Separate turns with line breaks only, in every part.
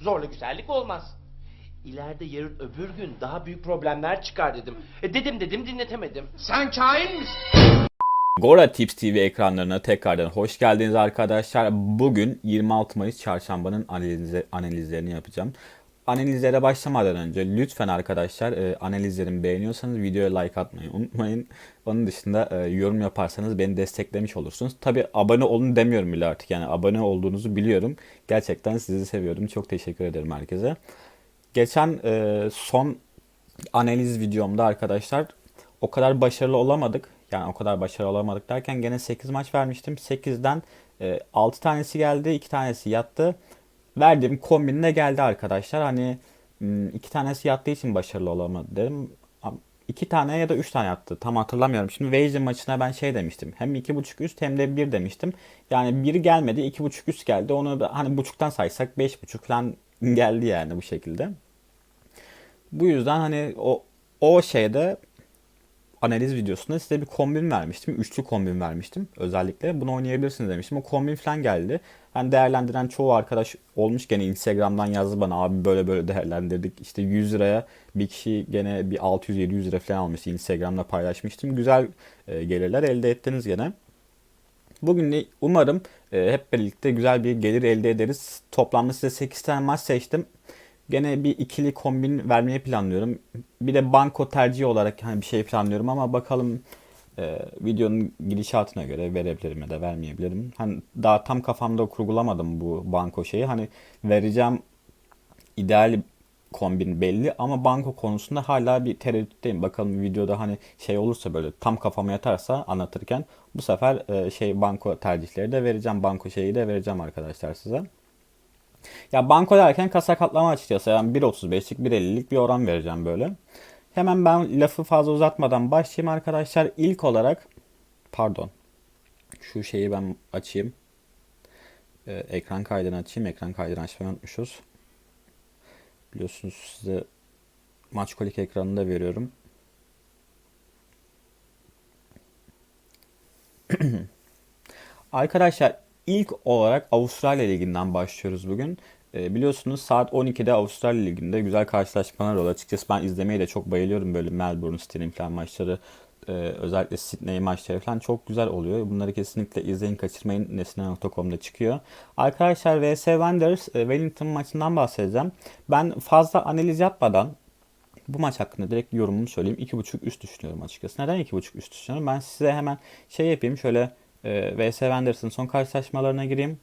Zorla güzellik olmaz. İleride yarın öbür gün daha büyük problemler çıkar dedim. E dedim dedim dinletemedim.
Sen kain misin?
Gora Tips TV ekranlarına tekrardan hoş geldiniz arkadaşlar. Bugün 26 Mayıs çarşambanın analizlerini yapacağım. Analizlere başlamadan önce lütfen arkadaşlar e, analizlerimi beğeniyorsanız videoya like atmayı unutmayın. Onun dışında e, yorum yaparsanız beni desteklemiş olursunuz. Tabi abone olun demiyorum bile artık yani abone olduğunuzu biliyorum. Gerçekten sizi seviyorum. Çok teşekkür ederim herkese. Geçen e, son analiz videomda arkadaşlar o kadar başarılı olamadık. Yani o kadar başarılı olamadık derken gene 8 maç vermiştim. 8'den e, 6 tanesi geldi, 2 tanesi yattı. Verdiğim kombinle geldi arkadaşlar. Hani 2 tanesi yattığı için başarılı olamadı derim. 2 tane ya da 3 tane yattı. Tam hatırlamıyorum. Şimdi Waze'in maçına ben şey demiştim. Hem 2.5 üst hem de 1 demiştim. Yani 1 gelmedi, 2.5 üst geldi. Onu da hani buçuktan saysak 5.5 falan geldi yani bu şekilde. Bu yüzden hani o o şeyde analiz videosunda size bir kombin vermiştim. Üçlü kombin vermiştim özellikle. Bunu oynayabilirsiniz demiştim. O kombin falan geldi. Ben değerlendiren çoğu arkadaş olmuş gene Instagram'dan yazdı bana abi böyle böyle değerlendirdik. İşte 100 liraya bir kişi gene bir 600-700 lira falan almıştı. Instagram'da paylaşmıştım. Güzel e, gelirler elde ettiniz gene. Bugün de umarım e, hep birlikte güzel bir gelir elde ederiz. Toplamda size 8 tane maç seçtim. Gene bir ikili kombin vermeyi planlıyorum. Bir de banko tercihi olarak hani bir şey planlıyorum ama bakalım e, videonun gidişatına göre verebilirim ya da vermeyebilirim. Hani daha tam kafamda kurgulamadım bu banko şeyi. Hani vereceğim ideal kombin belli ama banko konusunda hala bir tereddütteyim. Bakalım videoda hani şey olursa böyle tam kafama yatarsa anlatırken bu sefer e, şey banko tercihleri de vereceğim. Banko şeyi de vereceğim arkadaşlar size. Ya banko derken kasa katlama açıkçası. Yani 1.35'lik 1.50'lik bir oran vereceğim böyle. Hemen ben lafı fazla uzatmadan başlayayım arkadaşlar. İlk olarak pardon. Şu şeyi ben açayım. Ee, ekran kaydını açayım. Ekran kaydını açmayı unutmuşuz. Biliyorsunuz size maç kolik ekranını da veriyorum. Arkadaşlar ilk olarak Avustralya Ligi'nden başlıyoruz bugün. E, biliyorsunuz saat 12'de Avustralya Ligi'nde güzel karşılaşmalar oluyor. Açıkçası ben izlemeye de çok bayılıyorum böyle Melbourne, Sydney falan maçları. E, özellikle Sydney maçları falan çok güzel oluyor. Bunları kesinlikle izleyin kaçırmayın. Nesne.com'da çıkıyor. Arkadaşlar VS Wanderers e, Wellington maçından bahsedeceğim. Ben fazla analiz yapmadan bu maç hakkında direkt yorumumu söyleyeyim. 2.5 üst düşünüyorum açıkçası. Neden 2.5 üst düşünüyorum? Ben size hemen şey yapayım. Şöyle e, VS Wanders'ın son karşılaşmalarına gireyim.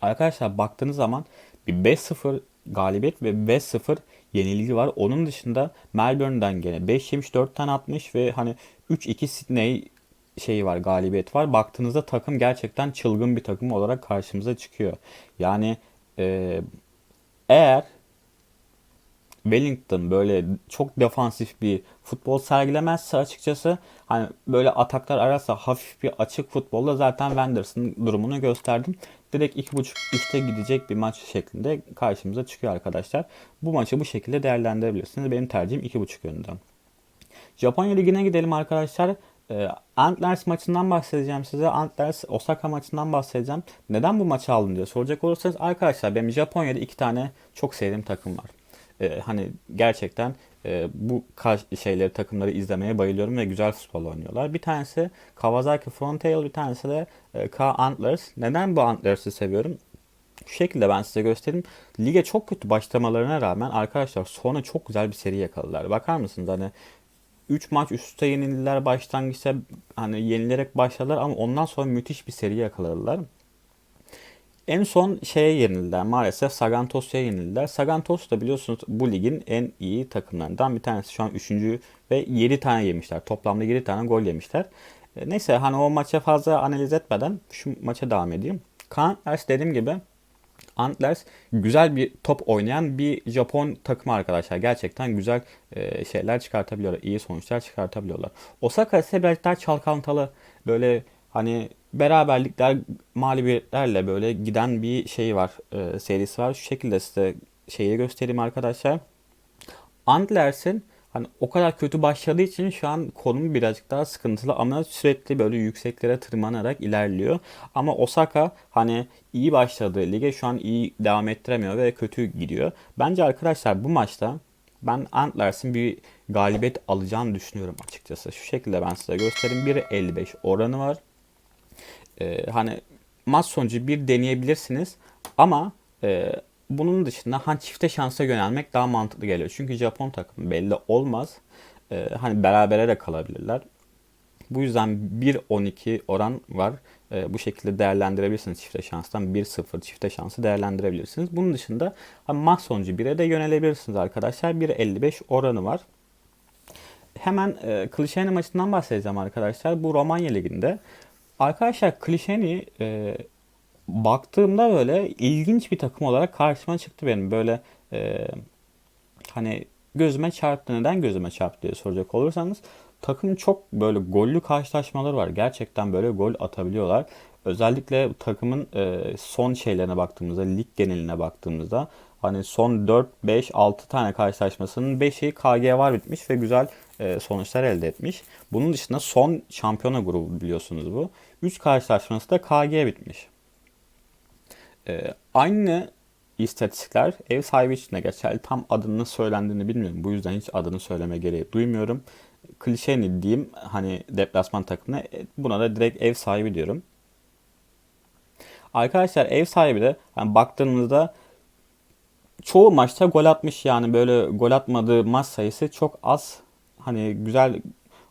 Arkadaşlar baktığınız zaman bir 5-0 galibiyet ve 5-0 yenilgi var. Onun dışında Melbourne'den gene 5 yemiş 4 tane atmış ve hani 3-2 Sydney şeyi var galibiyet var. Baktığınızda takım gerçekten çılgın bir takım olarak karşımıza çıkıyor. Yani e, eğer Wellington böyle çok defansif bir futbol sergilemezse açıkçası hani böyle ataklar ararsa hafif bir açık futbolla zaten Wanders'ın durumunu gösterdim. Direkt 2.5 üste gidecek bir maç şeklinde karşımıza çıkıyor arkadaşlar. Bu maçı bu şekilde değerlendirebilirsiniz. Benim tercihim 2.5 yönünden. Japonya Ligi'ne gidelim arkadaşlar. Ee, Antlers maçından bahsedeceğim size. Antlers Osaka maçından bahsedeceğim. Neden bu maçı aldım diye soracak olursanız arkadaşlar benim Japonya'da iki tane çok sevdiğim takım var. Ee, hani gerçekten e, bu şeyleri takımları izlemeye bayılıyorum ve güzel futbol oynuyorlar. Bir tanesi Kawasaki Frontale, bir tanesi de e, K Antlers. Neden bu Antlers'ı seviyorum? Şu şekilde ben size göstereyim. Lige çok kötü başlamalarına rağmen arkadaşlar sonra çok güzel bir seri yakaladılar. Bakar mısınız hani 3 maç üst üste yenildiler başlangıçta hani yenilerek başladılar ama ondan sonra müthiş bir seri yakaladılar. En son şeye yenildiler maalesef Sagantos'a yenildiler. Sagantos da biliyorsunuz bu ligin en iyi takımlarından bir tanesi. Şu an 3. ve 7 tane yemişler. Toplamda 7 tane gol yemişler. E, neyse hani o maça fazla analiz etmeden şu maça devam edeyim. Antlers dediğim gibi Antlers güzel bir top oynayan bir Japon takımı arkadaşlar. Gerçekten güzel e, şeyler çıkartabiliyorlar. iyi sonuçlar çıkartabiliyorlar. Osaka ise biraz daha çalkantalı böyle hani beraberlikler, mağlubiyetlerle böyle giden bir şey var, e, serisi var. Şu şekilde size şeyi göstereyim arkadaşlar. Antlers'in hani o kadar kötü başladığı için şu an konum birazcık daha sıkıntılı ama sürekli böyle yükseklere tırmanarak ilerliyor. Ama Osaka hani iyi başladığı lige şu an iyi devam ettiremiyor ve kötü gidiyor. Bence arkadaşlar bu maçta ben Antlers'in bir galibiyet alacağını düşünüyorum açıkçası. Şu şekilde ben size göstereyim. 1.55 oranı var. Ee, hani maç sonucu bir deneyebilirsiniz ama e, bunun dışında hani çifte şansa yönelmek daha mantıklı geliyor. Çünkü Japon takımı belli olmaz. Ee, hani berabere de kalabilirler. Bu yüzden 1.12 oran var. Ee, bu şekilde değerlendirebilirsiniz çifte şanstan. 1-0 çifte şansı değerlendirebilirsiniz. Bunun dışında hani maç sonucu 1'e de yönelebilirsiniz arkadaşlar. 1.55 oranı var. Hemen e, Klişeni maçından bahsedeceğim arkadaşlar. Bu Romanya Ligi'nde. Arkadaşlar Klişeni e, baktığımda böyle ilginç bir takım olarak karşıma çıktı benim. Böyle e, hani gözüme çarptı. Neden gözüme çarptı diye soracak olursanız takımın çok böyle gollü karşılaşmaları var. Gerçekten böyle gol atabiliyorlar. Özellikle takımın e, son şeylerine baktığımızda, lig geneline baktığımızda hani son 4, 5, 6 tane karşılaşmasının 5'i KG var bitmiş ve güzel e, sonuçlar elde etmiş. Bunun dışında son şampiyona grubu biliyorsunuz bu. 3 karşılaşması da KG bitmiş. E, aynı istatistikler ev sahibi için de geçerli. Tam adının söylendiğini bilmiyorum. Bu yüzden hiç adını söyleme gereği duymuyorum. Klişeni diyeyim hani deplasman takımına. E, Buna da direkt ev sahibi diyorum. Arkadaşlar ev sahibi de hani baktığınızda çoğu maçta gol atmış yani böyle gol atmadığı maç sayısı çok az. Hani güzel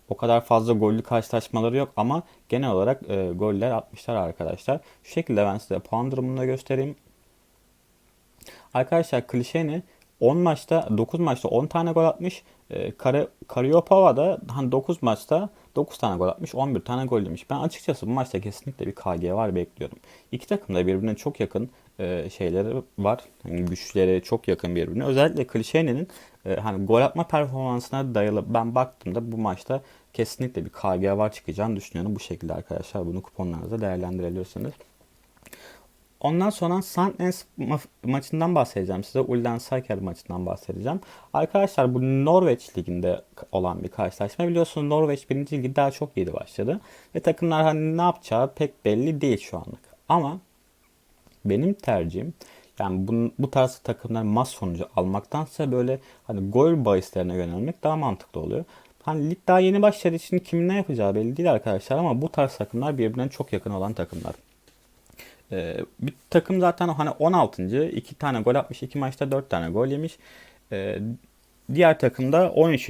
o kadar fazla gollü karşılaşmaları yok ama genel olarak e, goller atmışlar arkadaşlar. Şu şekilde ben size puan durumunu da göstereyim. Arkadaşlar Klişeni 10 maçta 9 maçta 10 tane gol atmış. E, Kare, Karyopova da hani 9 maçta 9 tane gol atmış. 11 tane gol yemiş. Ben açıkçası bu maçta kesinlikle bir KG var bekliyorum. İki takım da birbirine çok yakın e, şeyleri var. Yani güçleri çok yakın birbirine. Özellikle Klişeni'nin e, hani gol atma performansına dayalı ben baktığımda bu maçta kesinlikle bir KG var çıkacağını düşünüyorum. Bu şekilde arkadaşlar bunu kuponlarınızda değerlendirebilirsiniz. Ondan sonra Sandnes ma- maçından bahsedeceğim size. Ulden Saker maçından bahsedeceğim. Arkadaşlar bu Norveç liginde olan bir karşılaşma. Biliyorsunuz Norveç 1. ligi daha çok yeni başladı. Ve takımlar hani ne yapacağı pek belli değil şu anlık. Ama benim tercihim yani bu, bu tarz takımlar maç sonucu almaktansa böyle hani gol bahislerine yönelmek daha mantıklı oluyor. Hani lig daha yeni başladığı için kimin ne yapacağı belli değil arkadaşlar ama bu tarz takımlar birbirine çok yakın olan takımlar. Ee, bir takım zaten hani 16. 2 tane gol atmış. 2 maçta 4 tane gol yemiş. Ee, diğer takımda 13.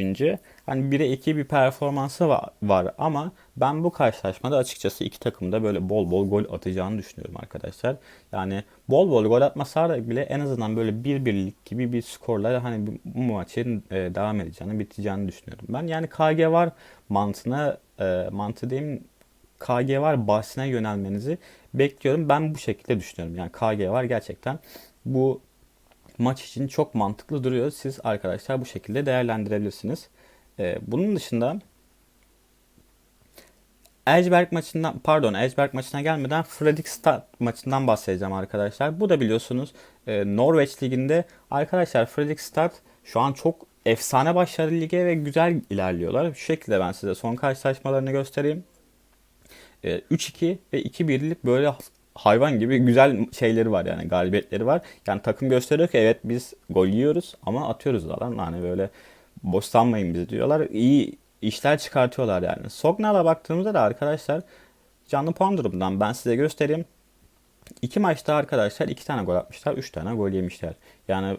Hani 1'e 2 bir performansı var, ama ben bu karşılaşmada açıkçası iki takımda böyle bol bol gol atacağını düşünüyorum arkadaşlar. Yani bol bol gol atmasalar bile en azından böyle 1-1'lik gibi bir skorla hani bu maçın e, devam edeceğini, biteceğini düşünüyorum. Ben yani KG var mantığına e, mantığı diyeyim KG var bahsine yönelmenizi bekliyorum. Ben bu şekilde düşünüyorum. Yani KG var gerçekten bu maç için çok mantıklı duruyor. Siz arkadaşlar bu şekilde değerlendirebilirsiniz. Ee, bunun dışında Elfsberg maçından pardon Elfsberg maçına gelmeden Fredrikstad maçından bahsedeceğim arkadaşlar. Bu da biliyorsunuz e, Norveç liginde arkadaşlar Fredrikstad şu an çok efsane başladı lige ve güzel ilerliyorlar. Şu şekilde ben size son karşılaşmalarını göstereyim. E, 3-2 ve 2-1'lik böyle hayvan gibi güzel şeyleri var yani galibiyetleri var. Yani takım gösteriyor ki evet biz gol yiyoruz ama atıyoruz da lan. Hani böyle boş sanmayın bizi diyorlar. İyi işler çıkartıyorlar yani. Sognal'a baktığımızda da arkadaşlar canlı puan durumundan ben size göstereyim. İki maçta arkadaşlar iki tane gol atmışlar. Üç tane gol yemişler. Yani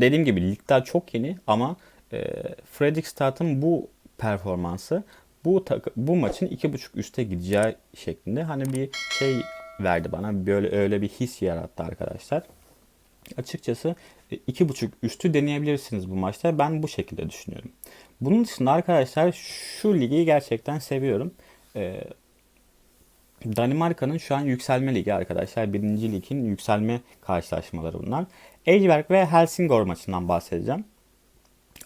dediğim gibi ligler çok yeni ama e, Fredrikstad'ın bu performansı bu bu maçın iki buçuk üste gideceği şeklinde hani bir şey verdi bana böyle öyle bir his yarattı arkadaşlar. Açıkçası e, iki buçuk üstü deneyebilirsiniz bu maçta. Ben bu şekilde düşünüyorum. Bunun dışında arkadaşlar şu ligi gerçekten seviyorum. Ee, Danimarka'nın şu an yükselme ligi arkadaşlar. Birinci ligin yükselme karşılaşmaları bunlar. Elfsberg ve Helsingor maçından bahsedeceğim.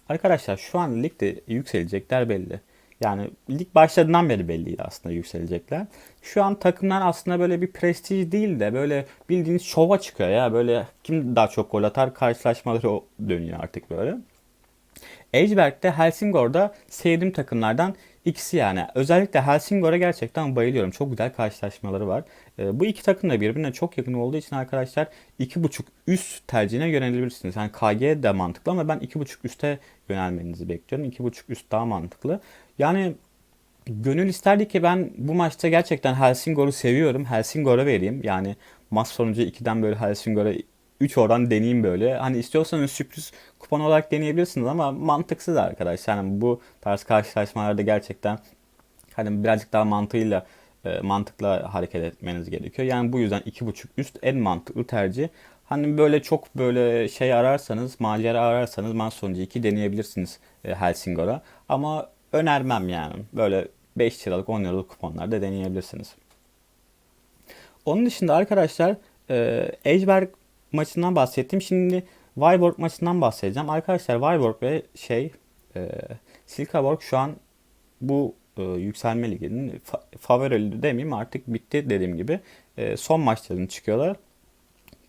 Arkadaşlar şu an ligde yükselecekler belli. Yani lig başladığından beri belliydi aslında yükselecekler. Şu an takımlar aslında böyle bir prestij değil de böyle bildiğiniz şova çıkıyor ya. Böyle kim daha çok gol atar karşılaşmaları dönüyor artık böyle. Ejberg'de Helsingor'da sevdiğim takımlardan ikisi yani. Özellikle Helsingor'a gerçekten bayılıyorum. Çok güzel karşılaşmaları var. Ee, bu iki takım da birbirine çok yakın olduğu için arkadaşlar 2.5 üst tercihine yönelebilirsiniz. Yani KG de mantıklı ama ben 2.5 üste yönelmenizi bekliyorum. 2.5 üst daha mantıklı. Yani gönül isterdi ki ben bu maçta gerçekten Helsingor'u seviyorum. Helsingor'a vereyim. Yani maç sonucu 2'den böyle Helsingor'a 3 oradan deneyeyim böyle. Hani istiyorsanız sürpriz kupon olarak deneyebilirsiniz ama mantıksız arkadaşlar. Yani bu tarz karşılaşmalarda gerçekten hani birazcık daha mantığıyla e, mantıkla hareket etmeniz gerekiyor. Yani bu yüzden 2.5 üst en mantıklı tercih. Hani böyle çok böyle şey ararsanız, macera ararsanız maç sonucu 2 deneyebilirsiniz e, Helsingor'a. Ama önermem yani. Böyle 5 liralık 10 liralık kuponlarda deneyebilirsiniz. Onun dışında arkadaşlar e, Ejberg maçından bahsettim. Şimdi Vyborg maçından bahsedeceğim. Arkadaşlar Vyborg ve şey e, Silkeborg şu an bu e, yükselme liginin fa- favorili demeyeyim artık bitti dediğim gibi. E, son maçlarını çıkıyorlar.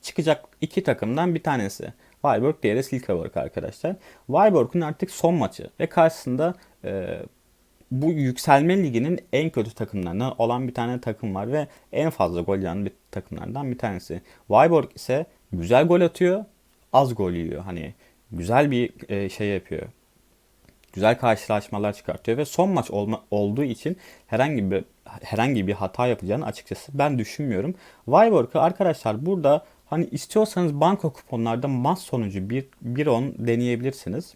Çıkacak iki takımdan bir tanesi. Vyborg diğeri Silkeborg arkadaşlar. Vyborg'un artık son maçı ve karşısında e, bu yükselme liginin en kötü takımlarından olan bir tane takım var ve en fazla gol yiyen bir takımlardan bir tanesi. Vyborg ise güzel gol atıyor, az gol yiyor. Hani güzel bir e, şey yapıyor. Güzel karşılaşmalar çıkartıyor ve son maç olma, olduğu için herhangi bir herhangi bir hata yapacağını açıkçası ben düşünmüyorum. Vyborg'u arkadaşlar burada hani istiyorsanız banko kuponlarda maç sonucu 1-10 deneyebilirsiniz.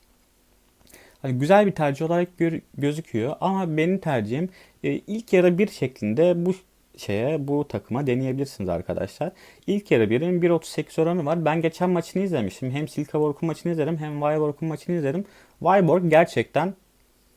Hani güzel bir tercih olarak gör- gözüküyor ama benim tercihim e, ilk yarı bir şeklinde bu şeye bu takıma deneyebilirsiniz arkadaşlar. İlk yarı birin 1.38 oranı var. Ben geçen maçını izlemiştim. Hem Silkeborg'un maçını izledim hem Vyborg'un maçını izledim. Vyborg gerçekten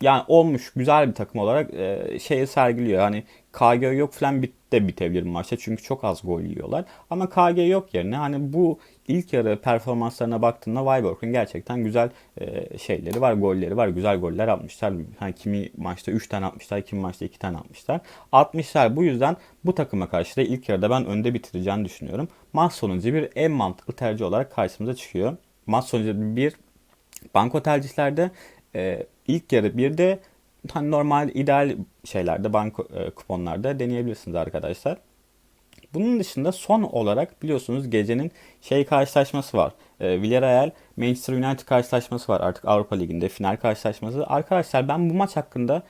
yani olmuş güzel bir takım olarak e, şeyi sergiliyor. Hani KG yok falan bit de bitebilir maçta çünkü çok az gol yiyorlar. Ama KG yok yerine hani bu ilk yarı performanslarına baktığında Vyborg'un gerçekten güzel e, şeyleri var, golleri var. Güzel goller atmışlar. Hani kimi maçta 3 tane atmışlar, kimi maçta 2 tane atmışlar. Atmışlar. Bu yüzden bu takıma karşı da ilk yarıda ben önde bitireceğini düşünüyorum. Maç sonucu bir en mantıklı tercih olarak karşımıza çıkıyor. Maç sonucu bir banko tercihlerde e, ilk yarı bir de hani normal ideal şeylerde banko e, kuponlarda deneyebilirsiniz arkadaşlar. Bunun dışında son olarak biliyorsunuz gecenin şey karşılaşması var. E, Villarreal Manchester United karşılaşması var artık Avrupa Ligi'nde final karşılaşması. Arkadaşlar ben bu maç hakkında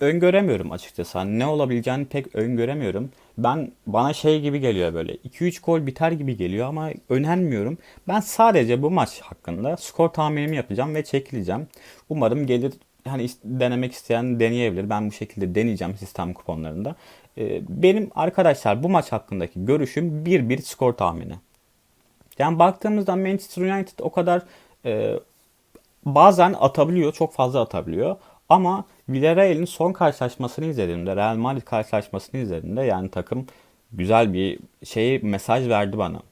öngöremiyorum açıkçası. Hani ne olabileceğini pek öngöremiyorum. Ben bana şey gibi geliyor böyle 2-3 gol biter gibi geliyor ama önermiyorum. Ben sadece bu maç hakkında skor tahminimi yapacağım ve çekileceğim. Umarım gelir hani denemek isteyen deneyebilir. Ben bu şekilde deneyeceğim sistem kuponlarında. Ee, benim arkadaşlar bu maç hakkındaki görüşüm 1-1 skor tahmini. Yani baktığımızda Manchester United o kadar e, bazen atabiliyor, çok fazla atabiliyor. Ama Villarreal'in son karşılaşmasını izlediğimde, Real Madrid karşılaşmasını izlediğimde yani takım güzel bir şey mesaj verdi bana.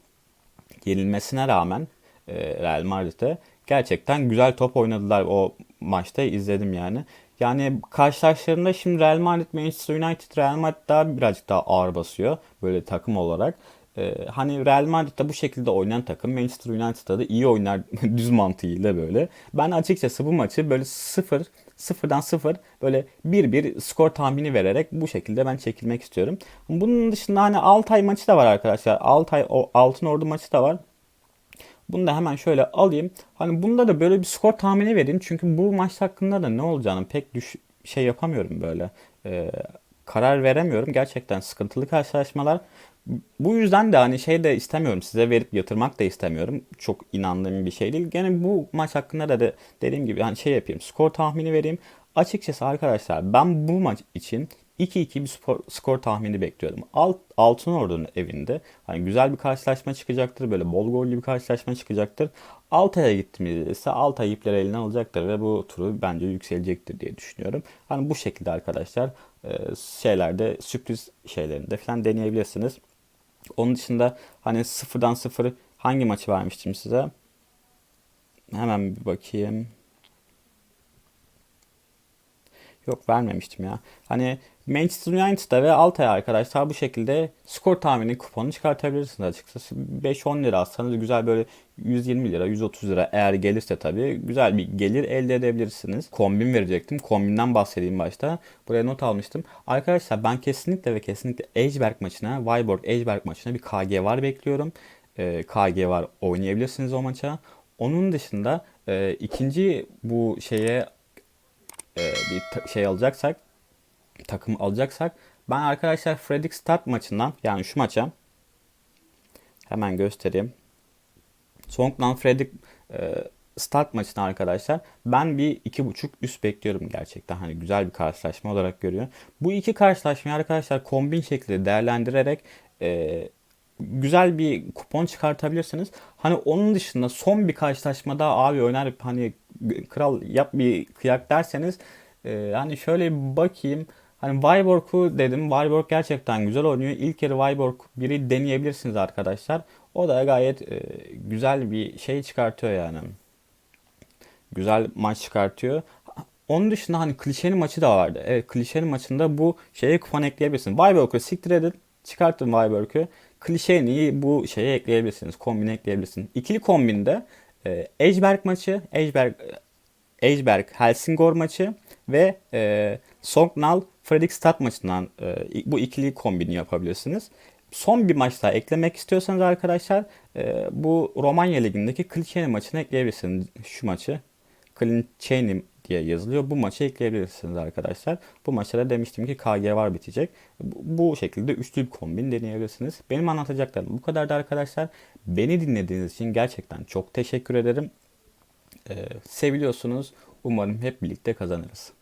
Yenilmesine rağmen e, Real Madrid'e gerçekten güzel top oynadılar o maçta izledim yani. Yani karşılaşlarında şimdi Real Madrid, Manchester United, Real Madrid daha birazcık daha ağır basıyor böyle takım olarak. Ee, hani Real Madrid'de bu şekilde oynayan takım Manchester United'da da iyi oynar düz mantığıyla böyle. Ben açıkçası bu maçı böyle 0 sıfırdan 0 böyle 1-1 skor tahmini vererek bu şekilde ben çekilmek istiyorum. Bunun dışında hani Altay maçı da var arkadaşlar. Altay o Altın Ordu maçı da var. Bunu da hemen şöyle alayım. Hani bunda da böyle bir skor tahmini verin. Çünkü bu maç hakkında da ne olacağını pek düş şey yapamıyorum böyle. Ee, karar veremiyorum. Gerçekten sıkıntılı karşılaşmalar. Bu yüzden de hani şey de istemiyorum size verip yatırmak da istemiyorum. Çok inandığım bir şey değil. Gene bu maç hakkında da, da dediğim gibi hani şey yapayım. Skor tahmini vereyim. Açıkçası arkadaşlar ben bu maç için 2-2 bir skor, skor tahmini bekliyorum. Alt, Altın Ordu'nun evinde hani güzel bir karşılaşma çıkacaktır. Böyle bol gollü bir karşılaşma çıkacaktır. Altay'a gittiğimizde Altay ipleri elinden alacaktır ve bu turu bence yükselecektir diye düşünüyorum. Hani bu şekilde arkadaşlar e, şeylerde sürpriz şeylerinde falan deneyebilirsiniz. Onun dışında hani sıfırdan sıfır hangi maçı vermiştim size? Hemen bir bakayım. Yok vermemiştim ya. Hani Manchester United'da ve Altay'a arkadaşlar bu şekilde skor tahmini kuponu çıkartabilirsiniz açıkçası. 5-10 lira atsanız güzel böyle 120 lira, 130 lira eğer gelirse tabii güzel bir gelir elde edebilirsiniz. Kombin verecektim. Kombinden bahsedeyim başta. Buraya not almıştım. Arkadaşlar ben kesinlikle ve kesinlikle Ejberg maçına, Viborg Ejberg maçına bir KG var bekliyorum. Ee, KG var oynayabilirsiniz o maça. Onun dışında e, ikinci bu şeye e, bir şey alacaksak takım alacaksak ben arkadaşlar Fredrik Start maçından yani şu maça hemen göstereyim. Songnan Fredrik e, Start maçına arkadaşlar ben bir iki buçuk üst bekliyorum gerçekten hani güzel bir karşılaşma olarak görüyor. Bu iki karşılaşmayı arkadaşlar kombin şekilde değerlendirerek e, güzel bir kupon çıkartabilirsiniz. Hani onun dışında son bir karşılaşma daha abi oynar hani kral yap bir kıyak derseniz e, hani şöyle bir bakayım. Hani Viborg'u dedim. Viborg gerçekten güzel oynuyor. İlk yarı Viborg biri deneyebilirsiniz arkadaşlar. O da gayet e, güzel bir şey çıkartıyor yani. Güzel maç çıkartıyor. Onun dışında hani klişenin maçı da vardı. Evet klişenin maçında bu şeye kupon ekleyebilirsiniz. Viborg'u siktir edin. Çıkartın Viborg'u. Klişeni bu şeye ekleyebilirsiniz. Kombine ekleyebilirsiniz. İkili kombinde Ejberg maçı, Ejberg Ejberg Helsingor maçı ve e, Songnal Fredrik Stad maçından e, bu ikili kombini yapabilirsiniz. Son bir maç daha eklemek istiyorsanız arkadaşlar e, bu Romanya Ligi'ndeki Klişeni maçını ekleyebilirsiniz. Şu maçı. Klişeni diye yazılıyor. Bu maçı ekleyebilirsiniz arkadaşlar. Bu maçta da demiştim ki KG var bitecek. Bu şekilde üçlü bir kombin deneyebilirsiniz. Benim anlatacaklarım bu kadardı arkadaşlar. Beni dinlediğiniz için gerçekten çok teşekkür ederim. Ee, seviliyorsunuz. Umarım hep birlikte kazanırız.